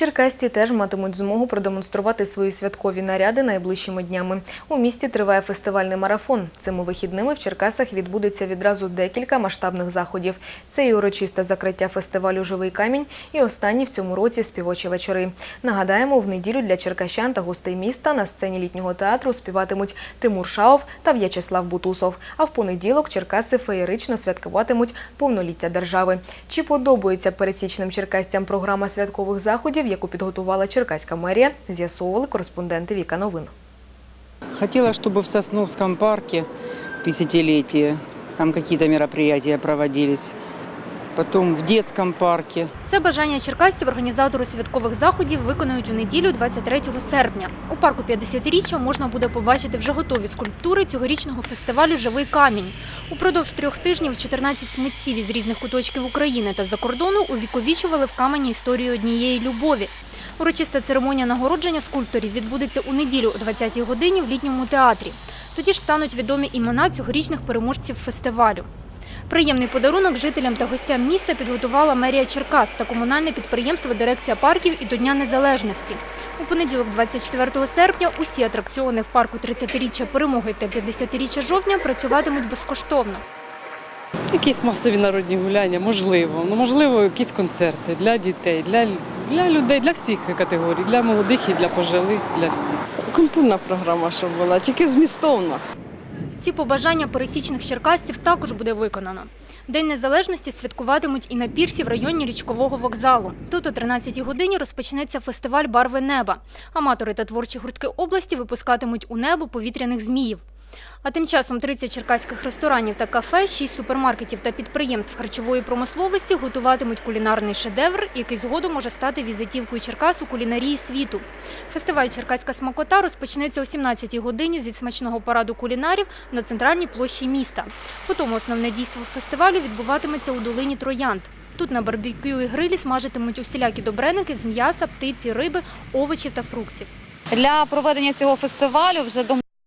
Черкасті теж матимуть змогу продемонструвати свої святкові наряди найближчими днями. У місті триває фестивальний марафон. Цими вихідними в Черкасах відбудеться відразу декілька масштабних заходів. Це і урочисте закриття фестивалю Живий камінь, і останні в цьому році співочі вечори. Нагадаємо, в неділю для черкащан та гостей міста на сцені літнього театру співатимуть Тимур Шаов та В'ячеслав Бутусов. А в понеділок Черкаси феєрично святкуватимуть повноліття держави. Чи подобається пересічним черкасцям програма святкових заходів, яку підготувала Черкаська мерія, з'ясовували кореспонденти Віка Новин. Хотіла, щоб в Сосновському парку 50-ліття там какие-то мероприятия проводились. Потом в детском парке. Це бажання черкасців організатори святкових заходів виконують у неділю 23 серпня. У парку 50-річчя можна буде побачити вже готові скульптури цьогорічного фестивалю Живий камінь. Упродовж трьох тижнів 14 митців із різних куточків України та за кордону увіковічували в камені історію однієї любові. Урочиста церемонія нагородження скульпторів відбудеться у неділю о 20-й годині в літньому театрі. Тоді ж стануть відомі імена цьогорічних переможців фестивалю. Приємний подарунок жителям та гостям міста підготувала мерія Черкас та комунальне підприємство Дирекція парків і до Дня Незалежності. У понеділок, 24 серпня, усі атракціони в парку 30-річчя перемоги та 50-річчя жовтня працюватимуть безкоштовно. Якісь масові народні гуляння, можливо. Ну, можливо, якісь концерти для дітей, для, для людей, для всіх категорій, для молодих і для пожилих, для всіх. Культурна програма, щоб була, тільки змістовна. Ці побажання пересічних черкасців також буде виконано. День незалежності святкуватимуть і на пірсі в районі річкового вокзалу. Тут о 13-й годині розпочнеться фестиваль Барви неба. Аматори та творчі гуртки області випускатимуть у небо повітряних зміїв. А тим часом 30 черкаських ресторанів та кафе, 6 супермаркетів та підприємств харчової промисловості готуватимуть кулінарний шедевр, який згодом може стати візитівкою Черкас у кулінарії світу. Фестиваль Черкаська смакота розпочнеться о 17-й годині зі смачного параду кулінарів на центральній площі міста. Потім основне дійство фестивалю відбуватиметься у долині Троянд. Тут на барбекю і грилі смажитимуть усілякі добреники з м'яса, птиці, риби, овочів та фруктів. Для проведення цього фестивалю вже до